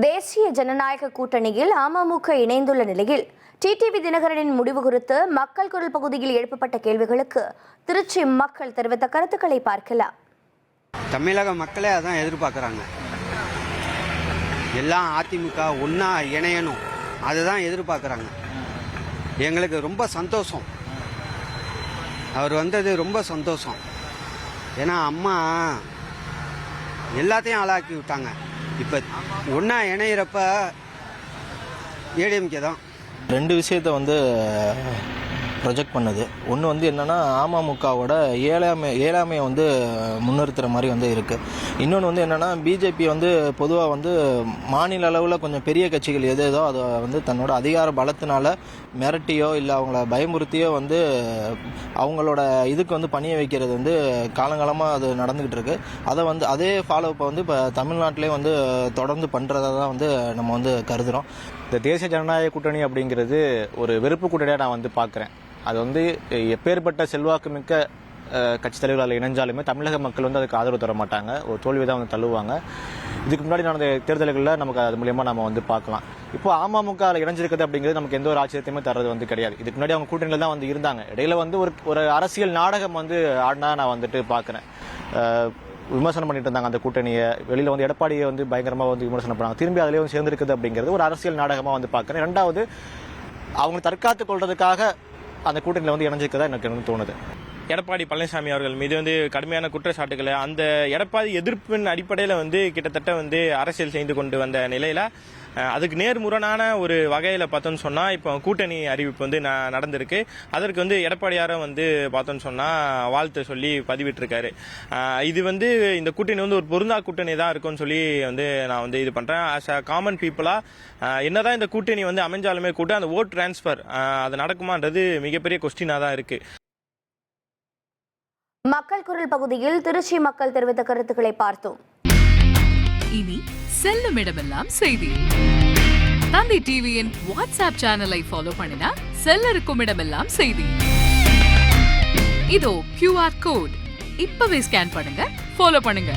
தேசிய ஜனநாயக கூட்டணியில் அமமுக இணைந்துள்ள நிலையில் டிடிவி தினகரனின் முடிவு குறித்து மக்கள் குரல் பகுதியில் எழுப்பப்பட்ட கேள்விகளுக்கு திருச்சி மக்கள் தெரிவித்த கருத்துக்களை பார்க்கலாம். தமிழக மக்களே அதான் எதிர்பார்க்குறாங்க. எல்லாம் அதிமுக ஒன்றா இணையணும். அதுதான் எதிர்பார்க்குறாங்க. எங்களுக்கு ரொம்ப சந்தோஷம். அவர் வந்தது ரொம்ப சந்தோஷம். ஏன்னா அம்மா எல்லாத்தையும் ஆளாக்கி விட்டாங்க. இப்போ ஒன்றா இணையிறப்ப ஏடிஎம்கே தான். ரெண்டு விஷயத்த வந்து ப்ரொஜெக்ட் பண்ணுது. ஒன்று வந்து என்னென்னா அமமுகவோட ஏழாமை ஏழாமையை வந்து முன்னிறுத்துகிற மாதிரி வந்து இருக்குது இன்னொன்று வந்து என்னென்னா பிஜேபி வந்து பொதுவாக வந்து மாநில அளவில் கொஞ்சம் பெரிய கட்சிகள் எது ஏதோ அதை வந்து தன்னோட அதிகார பலத்தினால மிரட்டியோ இல்லை அவங்கள பயமுறுத்தியோ வந்து அவங்களோட இதுக்கு வந்து பணிய வைக்கிறது வந்து காலங்காலமாக அது நடந்துக்கிட்டு இருக்கு. அதை வந்து அதே ஃபாலோ இப்போ வந்து இப்போ தமிழ்நாட்டிலே வந்து தொடர்ந்து பண்ணுறதா தான் வந்து நம்ம வந்து கருதுகிறோம் இந்த தேசிய ஜனநாயக கூட்டணி அப்படிங்கிறது ஒரு வெறுப்பு கூட்டணியாக நான் வந்து பார்க்குறேன். அது வந்து எப்பேற்பட்ட செல்வாக்கு மிக்க கட்சி தலைவர்கள் இணைஞ்சாலுமே தமிழக மக்கள் வந்து அதுக்கு ஆதரவு தர மாட்டாங்க. ஒரு தோல்வி தான் வந்து தள்ளுவாங்க. இதுக்கு முன்னாடி நடந்த தேர்தல்களில் நமக்கு அது மூலியமாக நம்ம வந்து பார்க்கலாம். இப்போ அமமுக இணைஞ்சிருக்குது அப்படிங்கிறது நமக்கு எந்த ஒரு ஆச்சரியத்தையுமே தர்றது வந்து கிடையாது. இதுக்கு முன்னாடி அவங்க கூட்டணியில் தான் வந்து இருந்தாங்க. இடையில வந்து ஒரு ஒரு அரசியல் நாடகம் வந்து ஆடினா நான் வந்துட்டு பார்க்குறேன். விமர்சனம் பண்ணிட்டு இருந்தாங்க அந்த கூட்டணியை. வெளியில் வந்து எடப்பாடியை வந்து பயங்கரமாக வந்து விமர்சனம் பண்ணாங்க. திரும்பி அதிலே வந்து சேர்ந்துருக்குது அப்படிங்கிறது ஒரு அரசியல் நாடகமாக வந்து பார்க்குறேன். ரெண்டாவது அவங்க தற்காத்து கொள்றதுக்காக அந்த கூட்டணியில் வந்து இணைஞ்சிருக்கதா எனக்கு தோணுது. எடப்பாடி பழனிசாமி அவர்கள் மீது வந்து கடுமையான குற்றச்சாட்டுகளை அந்த எடப்பாடி எதிர்ப்பின் அடிப்படையில் வந்து கிட்டத்தட்ட வந்து அரசியல் செய்து கொண்டு வந்த நிலையில் அதுக்கு நேர்முரணான ஒரு வகையில் பார்த்தோம்னு சொன்னால் இப்போ கூட்டணி அறிவிப்பு வந்து நடந்திருக்கு. அதற்கு வந்து எடப்பாடியாரும் வந்து பார்த்தோன்னு சொன்னால் வாழ்த்து சொல்லி பதிவிட்டிருக்காரு. இது வந்து இந்த கூட்டணி வந்து ஒரு பொருந்தா கூட்டணி தான் இருக்கும்னு சொல்லி வந்து நான் வந்து இது பண்ணுறேன் ஆஸ் அ காமன் பீப்புளாக என்னதான் இந்த கூட்டணி வந்து அமைஞ்சாலுமே கூட அந்த ஓட் டிரான்ஸ்ஃபர் அது நடக்குமான்றது மிகப்பெரிய கொஸ்டினாக தான் இருக்குது மக்கள் குரல் பகுதியில் திருச்சி மக்கள் தெரிவித்த கருத்துக்களை பார்த்தோம். இனி செல்லும் இடமெல்லாம் செய்தி. தந்தி டிவியின் வாட்ஸ்அப் சேனலை ஃபாலோ பண்ணினா செல்ல இருக்கும் இடமெல்லாம் செய்தி. இதோ கியூஆர் கோட் இப்பவே ஸ்கேன் பண்ணுங்க ஃபாலோ பண்ணுங்க.